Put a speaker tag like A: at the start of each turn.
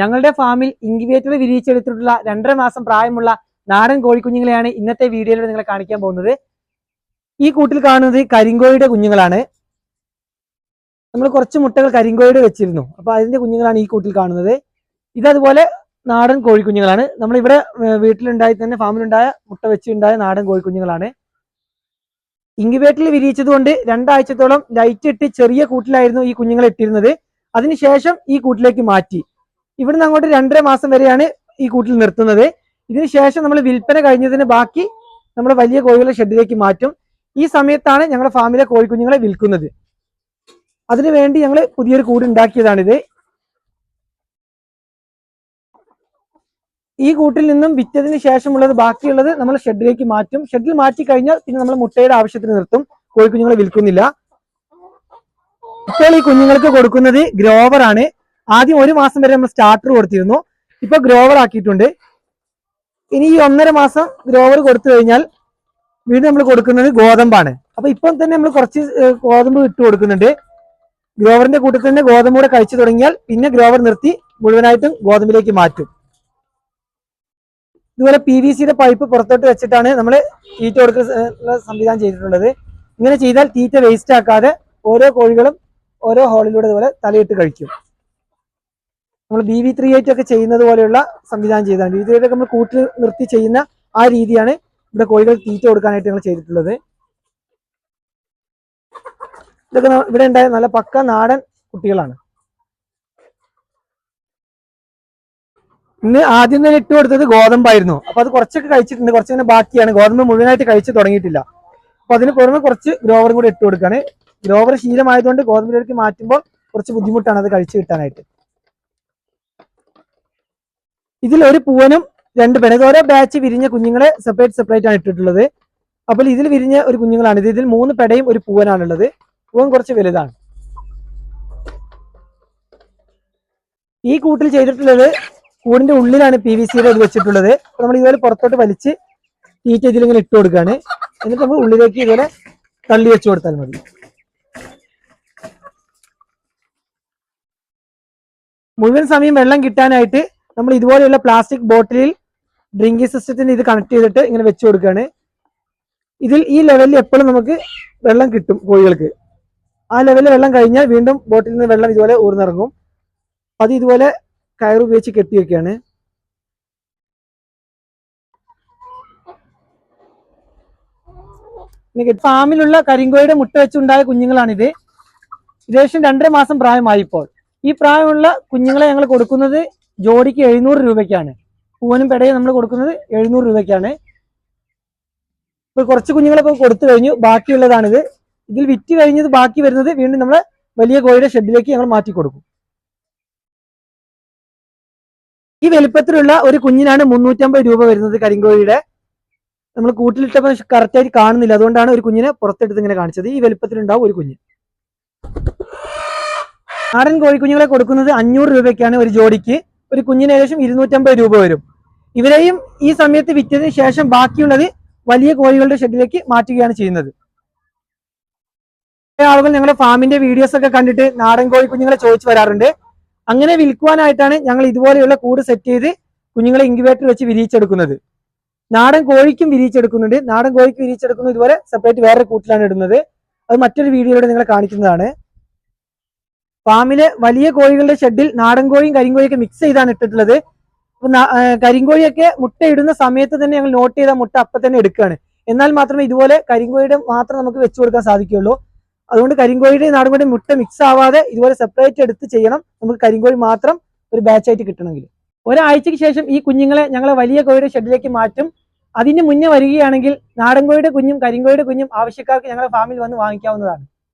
A: ഞങ്ങളുടെ ഫാമിൽ ഇൻക്യുബേറ്റർ വിരിയിച്ചെടുത്തിട്ടുള്ള രണ്ടര മാസം പ്രായമുള്ള നാടൻ കോഴിക്കുഞ്ഞുങ്ങളെയാണ് ഇന്നത്തെ വീഡിയോയിൽ നിങ്ങളെ കാണിക്കാൻ പോകുന്നത്. ഈ കൂട്ടിൽ കാണുന്നത് കരിങ്കോഴിയുടെ കുഞ്ഞുങ്ങളാണ്. നമ്മൾ കുറച്ച് മുട്ടകൾ കരിങ്കോഴിയുടെ വെച്ചിരുന്നു. അപ്പൊ അതിന്റെ കുഞ്ഞുങ്ങളാണ് ഈ കൂട്ടിൽ കാണുന്നത്. ഇതതുപോലെ നാടൻ കോഴിക്കുഞ്ഞുങ്ങളാണ്. നമ്മളിവിടെ വീട്ടിലുണ്ടായി തന്നെ ഫാമിലുണ്ടായ മുട്ട വെച്ചുണ്ടായ നാടൻ കോഴിക്കുഞ്ഞുങ്ങളാണ്. ഇൻക്യുബേറ്ററിൽ വിരിയിച്ചത് കൊണ്ട് രണ്ടാഴ്ചത്തോളം ലൈറ്റ് ഇട്ട് ചെറിയ കൂട്ടിലായിരുന്നു ഈ കുഞ്ഞുങ്ങളെ ഇട്ടിരുന്നത്. അതിനുശേഷം ഈ കൂട്ടിലേക്ക് മാറ്റി. ഇവിടുന്ന് അങ്ങോട്ട് രണ്ടര മാസം വരെയാണ് ഈ കൂട്ടിൽ നിർത്തുന്നത്. ഇതിനുശേഷം നമ്മൾ വിൽപ്പന കഴിഞ്ഞതിന് ബാക്കി നമ്മൾ വലിയ കോഴികളെ ഷെഡിലേക്ക് മാറ്റും. ഈ സമയത്താണ് ഞങ്ങളുടെ ഫാമിലെ കോഴിക്കുഞ്ഞുങ്ങളെ വിൽക്കുന്നത്. അതിനുവേണ്ടി ഞങ്ങൾ പുതിയൊരു കൂട് ഉണ്ടാക്കിയതാണിത്. ഈ കൂട്ടിൽ നിന്നും വിറ്റതിന് ശേഷമുള്ളത് ബാക്കിയുള്ളത് നമ്മൾ ഷെഡിലേക്ക് മാറ്റും. ഷെഡിൽ മാറ്റി കഴിഞ്ഞാൽ പിന്നെ നമ്മൾ മുട്ടയുടെ ആവശ്യത്തിന് നിർത്തും. കോഴിക്കുഞ്ഞുങ്ങളെ വിൽക്കുന്നില്ല. ഇപ്പോൾ ഈ കുഞ്ഞുങ്ങൾക്ക് കൊടുക്കുന്നത് ഗ്രോവർ ആണ് ആദ്യം ഒരു മാസം വരെ നമ്മൾ സ്റ്റാർട്ടർ കൊടുത്തിരുന്നു. ഇപ്പൊ ഗ്രോവർ ആക്കിയിട്ടുണ്ട്. ഇനി ഈ ഒന്നര മാസം ഗ്രോവർ കൊടുത്തു കഴിഞ്ഞാൽ വീണ്ടും നമ്മൾ കൊടുക്കുന്നത് ഗോതമ്പാണ്. അപ്പൊ ഇപ്പം തന്നെ നമ്മൾ കുറച്ച് ഗോതമ്പ് ഇട്ട് കൊടുക്കുന്നുണ്ട്. ഗ്രോവറിന്റെ കൂട്ടത്തിൽ തന്നെ ഗോതമ്പ് കൂടെ കഴിച്ചു തുടങ്ങിയാൽ പിന്നെ ഗ്രോവർ നിർത്തി മുഴുവനായിട്ടും ഗോതമ്പിലേക്ക് മാറ്റും. ഇതുപോലെ പി വി സിയുടെ പൈപ്പ് പുറത്തോട്ട് വെച്ചിട്ടാണ് നമ്മൾ തീറ്റ കൊടുക്കുന്ന സംവിധാനം ചെയ്തിട്ടുള്ളത്. ഇങ്ങനെ ചെയ്താൽ തീറ്റ വേസ്റ്റ് ആക്കാതെ ഓരോ കോഴികളും ഓരോ ഹോളിലൂടെ ഇതുപോലെ തലയിട്ട് കഴിക്കും. നമ്മൾ ബി വി ത്രീ എയ്റ്റ് ഒക്കെ ചെയ്യുന്നത് പോലെയുള്ള സംവിധാനം ചെയ്താണ്. ബി വി ത്രീ എയ്റ്റ് നമ്മൾ കൂട്ടിൽ നിർത്തി ചെയ്യുന്ന ആ രീതിയാണ് ഇവിടെ കോഴികൾ തീറ്റ കൊടുക്കാനായിട്ട് ഞങ്ങൾ ചെയ്തിട്ടുള്ളത്. ഇതൊക്കെ ഇവിടെ ഉണ്ടായ നല്ല പക്ക നാടൻ കുട്ടികളാണ്. ഇന്ന് ആദ്യം തന്നെ ഇട്ട് കൊടുത്തത് ഗോതമ്പായിരുന്നു. അപ്പൊ അത് കുറച്ചൊക്കെ കഴിച്ചിട്ടുണ്ട്. കുറച്ചിങ്ങനെ ബാക്കിയാണ്. ഗോതമ്പ് മുഴുവനായിട്ട് കഴിച്ച് തുടങ്ങിയിട്ടില്ല. അപ്പൊ അതിന് പുറമെ കുറച്ച് ഗ്രോവറും കൂടെ ഇട്ട് കൊടുക്കാണ്. ഗ്രോവർ ശീലമായതുകൊണ്ട് ഗോതമ്പിലേക്ക് മാറ്റുമ്പോൾ കുറച്ച് ബുദ്ധിമുട്ടാണ് അത് കഴിച്ചു കിട്ടാനായിട്ട്. ഇതിൽ ഒരു പൂവനും രണ്ട് പേനും ഓരോ ബാച്ച് വിരിഞ്ഞ കുഞ്ഞുങ്ങളെ സെപ്പറേറ്റ് സെപ്പറേറ്റ് ആണ് ഇട്ടിട്ടുള്ളത്. അപ്പോൾ ഇതിൽ വിരിഞ്ഞ ഒരു കുഞ്ഞുങ്ങളാണ് ഇത്. ഇതിൽ മൂന്ന് പെടയും ഒരു പൂവനാണുള്ളത്. പൂവൻ കുറച്ച് വലുതാണ്. ഈ കൂട്ടിൽ ചെയ്തിട്ടുള്ളത് കൂടിന്റെ ഉള്ളിലാണ് പി വി സിയുടെ ഇത് വെച്ചിട്ടുള്ളത്. നമ്മൾ ഇതുപോലെ പുറത്തോട്ട് വലിച്ച് തീറ്റ ഇതിലിങ്ങനെ ഇട്ട് കൊടുക്കുകയാണ്. എന്നിട്ട് നമ്മൾ ഉള്ളിലേക്ക് ഇതുപോലെ തള്ളി വെച്ച് കൊടുത്താൽ മതി. മുഴുവൻ സമയം വെള്ളം കിട്ടാനായിട്ട് നമ്മൾ ഇതുപോലെയുള്ള പ്ലാസ്റ്റിക് ബോട്ടിലിൽ ഡ്രിങ്കിങ് സിസ്റ്റത്തിന് ഇത് കണക്ട് ചെയ്തിട്ട് ഇങ്ങനെ വെച്ച് കൊടുക്കുകയാണ്. ഇതിൽ ഈ ലെവലിൽ എപ്പോഴും നമുക്ക് വെള്ളം കിട്ടും കോഴികൾക്ക്. ആ ലെവലിൽ വെള്ളം കഴിഞ്ഞാൽ വീണ്ടും ബോട്ടിൽ നിന്ന് വെള്ളം ഇതുപോലെ ഊർന്നിറങ്ങും. അത് ഇതുപോലെ കയർ ഉപയോഗിച്ച് കെട്ടി വെക്കുകയാണ്. ഫാമിലുള്ള കരിങ്കോയുടെ മുട്ട വെച്ചുണ്ടായ കുഞ്ഞുങ്ങളാണിത്. ഏകദേശം രണ്ടര മാസം പ്രായമായി ഇപ്പോൾ ഈ പ്രായമുള്ള കുഞ്ഞുങ്ങളെ ഞങ്ങൾ കൊടുക്കുന്നത് ജോഡിക്ക് എഴുന്നൂറ് രൂപയ്ക്കാണ്. പൂവനും പെടയും നമ്മൾ കൊടുക്കുന്നത് എഴുന്നൂറ് രൂപയ്ക്കാണ്. ഇപ്പൊ കുറച്ച് കുഞ്ഞുങ്ങളെ ഇപ്പോൾ കൊടുത്തു കഴിഞ്ഞു ബാക്കിയുള്ളതാണിത്. ഇതിൽ വിറ്റ് കഴിഞ്ഞത് ബാക്കി വരുന്നത് വീണ്ടും നമ്മൾ വലിയ കോഴിയുടെ ഷെഡിലേക്ക് ഞങ്ങൾ മാറ്റി കൊടുക്കും. ഈ വലിപ്പത്തിലുള്ള ഒരു കുഞ്ഞിനാണ് മുന്നൂറ്റമ്പത് രൂപ വരുന്നത് കരിങ്കോഴിയുടെ. നമ്മൾ കൂട്ടിലിട്ടപ്പോൾ കറക്റ്റായിട്ട് കാണുന്നില്ല. അതുകൊണ്ടാണ് ഒരു കുഞ്ഞിനെ പുറത്തെടുത്ത് ഇങ്ങനെ കാണിച്ചത്. ഈ വലിപ്പത്തിലുണ്ടാവും ഒരു കുഞ്ഞ്. നാടൻ കോഴിക്കുഞ്ഞുങ്ങളെ കൊടുക്കുന്നത് അഞ്ഞൂറ് രൂപയ്ക്കാണ് ഒരു ജോഡിക്ക്. ഒരു കുഞ്ഞിന് ഏകദേശം ഇരുന്നൂറ്റമ്പത് രൂപ വരും. ഇവരെയും ഈ സമയത്ത് വിറ്റതിന് ശേഷം ബാക്കിയുള്ളത് വലിയ കോഴികളുടെ ഷെഡിലേക്ക് മാറ്റുകയാണ് ചെയ്യുന്നത്. ആളുകൾ ഞങ്ങളുടെ ഫാമിന്റെ വീഡിയോസ് ഒക്കെ കണ്ടിട്ട് നാടൻ കോഴി കുഞ്ഞുങ്ങളെ ചോദിച്ചു വരാറുണ്ട്. അങ്ങനെ വിൽക്കുവാനായിട്ടാണ് ഞങ്ങൾ ഇതുപോലെയുള്ള കൂട് സെറ്റ് ചെയ്ത് കുഞ്ഞുങ്ങളെ ഇൻക്യുബേറ്റർ വെച്ച് വിരിയിച്ചെടുക്കുന്നത്. നാടൻ കോഴിക്കും വിരിയിച്ചെടുക്കുന്നുണ്ട്. നാടൻ കോഴിക്ക് വിരിയിച്ചെടുക്കുന്നത് ഇതുപോലെ സെപ്പറേറ്റ് വേറെ കൂട്ടിലാണ് ഇടുന്നത്. അത് മറ്റൊരു വീഡിയോയിലൂടെ നിങ്ങളെ കാണിക്കുന്നതാണ്. ഫാമിലെ വലിയ കോഴികളുടെ ഷെഡിൽ നാടൻ കോഴിയും കരിങ്കോഴിയൊക്കെ മിക്സ് ചെയ്താണ് ഇട്ടിട്ടുള്ളത്. കരിങ്കോഴിയൊക്കെ മുട്ടയിടുന്ന സമയത്ത് തന്നെ ഞങ്ങൾ നോട്ട് ചെയ്ത മുട്ട അപ്പൊ തന്നെ എടുക്കുകയാണ് എന്നാൽ മാത്രമേ ഇതുപോലെ കരിങ്കോഴിയുടെ മാത്രം നമുക്ക് വെച്ചു കൊടുക്കാൻ സാധിക്കുകയുള്ളൂ. അതുകൊണ്ട് കരിങ്കോഴിയുടെ നാടൻ കോഴി മുട്ട മിക്സ് ആവാതെ ഇതുപോലെ സെപ്പറേറ്റ് എടുത്ത് ചെയ്യണം. നമുക്ക് കരിങ്കോഴി മാത്രം ഒരു ബാച്ച് ആയിട്ട് കിട്ടണമെങ്കിൽ. ഒരാഴ്ചയ്ക്ക് ശേഷം ഈ കുഞ്ഞുങ്ങളെ ഞങ്ങൾ വലിയ കോഴിയുടെ ഷെഡിലേക്ക് മാറ്റും. അതിന് മുന്നേ വരികയാണെങ്കിൽ നാടൻ കോഴിയുടെ കുഞ്ഞും കരിങ്കോഴിയുടെ കുഞ്ഞും ആവശ്യക്കാർക്ക് ഞങ്ങളുടെ ഫാമിൽ വന്ന് വാങ്ങിക്കാവുന്നതാണ്.